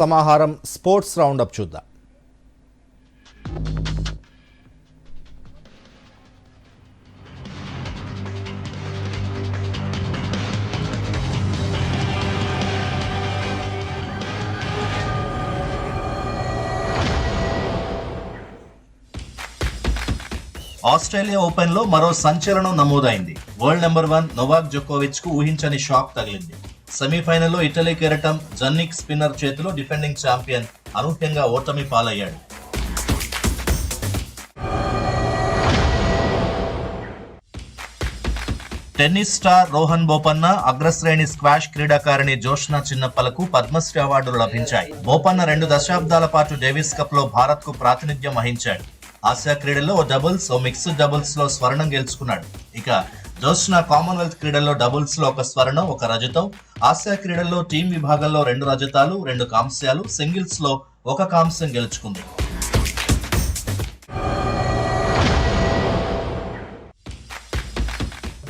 సమాహారం sports roundup చూద్దాం. Australia ఓపెన్లో మరో సంచలనం నమోదైంది. వరల్డ్ నెంబర్ వన్ నొవాక్ జోకోవిచ్కు ఊహించని షాక్ తగిలింది. సెమీఫైనల్లో ఇటలీ కెరటం జన్నిక్ స్పిన్నర్ చేతిలో డిఫెండింగ్ ఛాంపియన్ అనూహ్యంగా ఓటమి పాలయ్యాడు. టెన్నిస్ స్టార్ రోహన్ బోపన్న అగ్రశ్రేణి స్క్వాష్ క్రీడాకారిణి జోష్నా చిన్నప్పలకు పద్మశ్రీ అవార్డులు లభించాయి. బోపన్న రెండు దశాబ్దాల పాటు డేవిస్ కప్లో భారత్కు ప్రాతినిధ్యం వహించాడు. ఆసియా క్రీడల్లో ఓ డబుల్స్ ఓ మిక్స్డ్ డబుల్స్లో స్వర్ణం గెలుచుకున్నాడు. ఇక జోష్నా కామన్వెల్త్ క్రీడల్లో డబుల్స్లో ఒక స్వర్ణం ఒక రజతం. ఆసియా క్రీడల్లో టీం విభాగంలో రెండు రజతాలు రెండు కాంస్యాలు. సింగిల్స్లో ఒక కాంస్యం గెలుచుకుంది.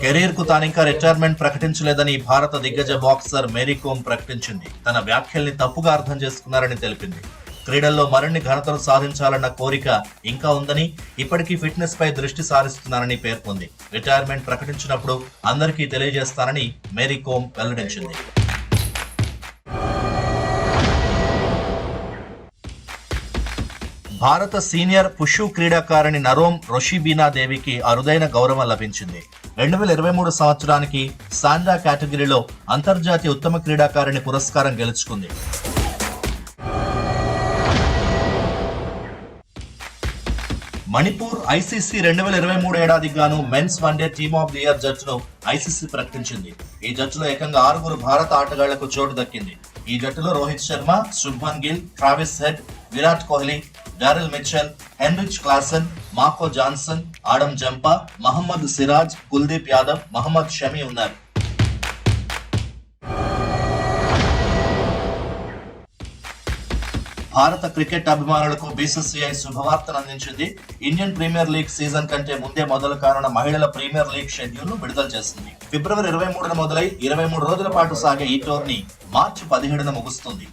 కెరీర్కు తానింకా రిటైర్మెంట్ ప్రకటించలేదని భారత దిగ్గజ బాక్సర్ మేరీ కోమ్ ప్రకటించింది. తన వ్యాఖ్యల్ని తప్పుగా అర్థం చేసుకున్నారని తెలిపింది. క్రీడల్లో మరిన్ని ఘనతలు సాధించాలన్న కోరిక ఇంకా ఉందని ఇప్పటికీ ఫిట్నెస్ పై దృష్టి సారిస్తున్నానని పేర్కొంది. రిటైర్మెంట్ ప్రకటించినప్పుడు అందరికీ తెలియజేస్తానని మేరీ కోమ్ వెల్లడించింది. భారత సీనియర్ పుషు క్రీడాకారిణి నరోమ్ రొషిబీనా దేవికి అరుదైన గౌరవం లభించింది. రెండు వేల ఇరవై మూడు సంవత్సరానికి సాండా కేటగిరీలో అంతర్జాతీయ ఉత్తమ క్రీడాకారిణి పురస్కారం గెలుచుకుంది. మణిపూర్ ఐసీసీ రెండు వేల ఇరవై మూడు ఏడాదికి గాను men's one day team of the year జట్టును ఐసీసీ ప్రకటించింది. ఈ జట్టులో ఏకంగా ఆరుగురు భారత ఆటగాళ్ళకు చోటు దక్కింది. ఈ జట్టులో Rohit Sharma Shubman Gill Travis Head Virat Kohli Daryl Mitchell Heinrich Klaasen Marco Jansen Adam Zampa Mohammed Siraj Kuldeep Yadav Mohammed Shami ఉన్నారు. భారత క్రికెట్ అభిమానులకు బీసీసీఐ శుభవార్తను అందించింది. ఇండియన్ ప్రీమియర్ లీగ్ సీజన్ కంటే ముందే మొదలు కానున్న మహిళల ప్రీమియర్ లీగ్ షెడ్యూల్ను విడుదల చేసింది. ఫిబ్రవరి ఇరవై మూడున మొదలై ఇరవై మూడు రోజుల పాటు సాగే ఈ టోర్నీ మార్చి పదిహేడున ముగుస్తుంది.